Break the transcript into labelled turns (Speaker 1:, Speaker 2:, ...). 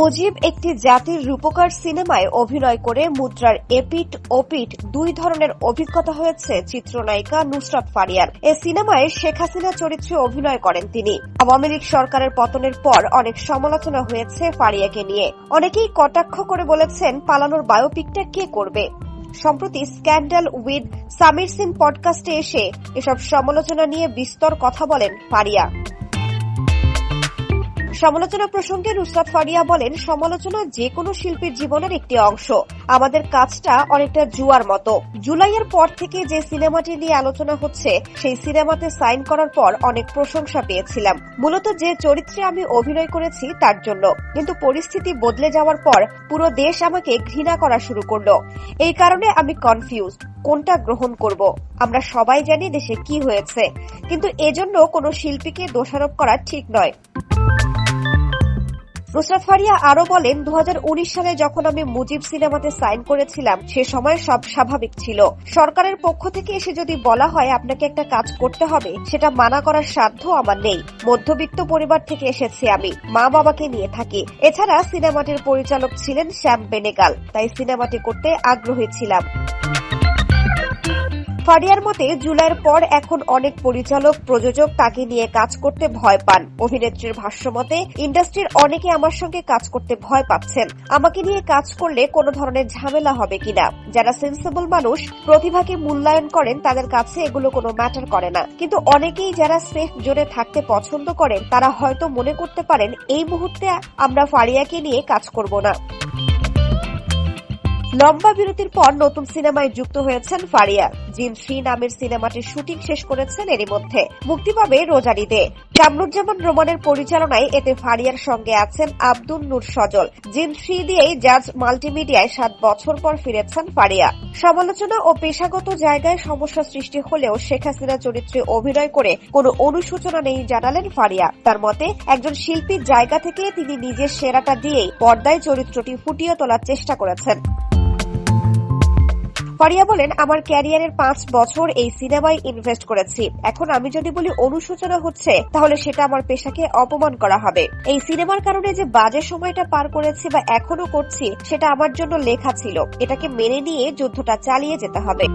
Speaker 1: মুজিব একটি জাতির রূপকার সিনেমায় অভিনয় করে মুদ্রার এপিট ওপিট দুই ধরনের অভিজ্ঞতা হয়েছে চিত্রনায়িকা নুসরাত ফারিয়ার। এ সিনেমায় শেখ হাসিনা চরিত্রে অভিনয় করেন তিনি। আওয়ামী লীগ সরকারের পতনের পর অনেক সমালোচনা হয়েছে ফারিয়াকে নিয়ে। অনেকেই কটাক্ষ করে বলেছেন, পালানোর বায়োপিকটা কে করবে? সম্প্রতি স্ক্যান্ডাল উইথ সামির সিং পডকাস্টে এসে এসব সমালোচনা নিয়ে বিস্তর কথা বলেন ফারিয়া। সমালোচনা প্রসঙ্গে নুসরাত ফারিয়া বলেন, সমালোচনা যে কোনো শিল্পীর জীবনের একটি অংশ। আমাদের কাজটা অনেকটা জুয়ার মতো। জুলাইয়ের পর থেকে যে সিনেমাটি নিয়ে আলোচনা হচ্ছে, সেই সিনেমাতে সাইন করার পর অনেক প্রশংসা পেয়েছিলাম। মূলত যে চরিত্রে আমি অভিনয় করেছি, তার জন্য। কিন্তু পরিস্থিতি বদলে যাওয়ার পর পুরো দেশ আমাকে ঘৃণা করা শুরু করল। এই কারণে আমি কনফিউজ কোনটা গ্রহণ করব? আমরা সবাই জানি দেশে কি হয়েছে। কিন্তু এজন্য কোনো শিল্পীকে দোষারোপ করা ঠিক নয়। নুসরাত ফারিয়া আরও বলেন দু হাজার উনিশ সালে যখন আমি মুজিব সিনেমাতে সাইন করেছিলাম, সে সময় সব স্বাভাবিক ছিল। সরকারের পক্ষ থেকে এসে যদি বলা হয় আপনাকে একটা কাজ করতে হবে, সেটা মানা করার সাধ্য আমার নেই। মধ্যবিত্ত পরিবার থেকে এসেছি আমি, মা বাবাকে নিয়ে থাকি। এছাড়া সিনেমাটির পরিচালক ছিলেন শ্যাম বেনেগাল, তাই সিনেমাটি করতে আগ্রহী ছিলাম। ফারিয়ার মতে, জুলাইয়ের পর এখন অনেক পরিচালক, প্রযোজক তাকে নিয়ে কাজ করতে ভয় পান। অভিনেত্রীর ভাষ্য মতে, ইন্ডাস্ট্রির অনেকে আমার সঙ্গে কাজ করতে ভয় পাচ্ছেন। আমাকে নিয়ে কাজ করলে কোনো ধরনের ঝামেলা হবে কিনা? যারা সেন্সেবল মানুষ, প্রতিভাকে মূল্যায়ন করেন, তাদের কাছে এগুলো কোনো ম্যাটার করে না। কিন্তু অনেকেই যারা সেফ জোনে থাকতে পছন্দ করেন, তারা হয়তো মনে করতে পারেন, এই মুহূর্তে আমরা ফারিয়াকে নিয়ে কাজ করব না। লম্বা বিরতির পর নতুন সিনেমায় যুক্ত হয়েছেন ফারিয়া। জিন শ্রী নামের সিনেমাটির শুটিং শেষ করেছেন এরই মধ্যে। মুক্তি পাবে রোজারিতে কামরুজ্জামান রোমানের পরিচালনায় এতে ফারিয়ার সঙ্গে আছেন আব্দুল নূর সজল। জিন শ্রী দিয়েই জাজ মাল্টিমিডিয়ায় সাত বছর পর ফিরেছেন ফারিয়া। সমালোচনা ও পেশাগত জায়গায় সমস্যা সৃষ্টি হলেও শেখ হাসিনা চরিত্রে অভিনয় করে কোনো অনুশোচনা নেই জানালেন ফারিয়া। তার মতে, একজন শিল্পীর জায়গা থেকে তিনি নিজের সেরাটা দিয়েই পর্দায় চরিত্রটি ফুটিয়ে তোলার চেষ্টা করেছেন। ফারিয়া বলেন, আমার ক্যারিয়ারের পাঁচ বছর এই সিনেমায় ইনভেস্ট করেছি। এখন আমি যদি বলি অনুশোচনা হচ্ছে, তাহলে সেটা আমার পেশাকে অপমান করা হবে। এই সিনেমার কারণে যে বাজে সময়টা পার করেছি বা এখনও করছি, সেটা আমার জন্য লেখা ছিল। এটাকে মেনে নিয়ে যুদ্ধটা চালিয়ে যেতে হবে।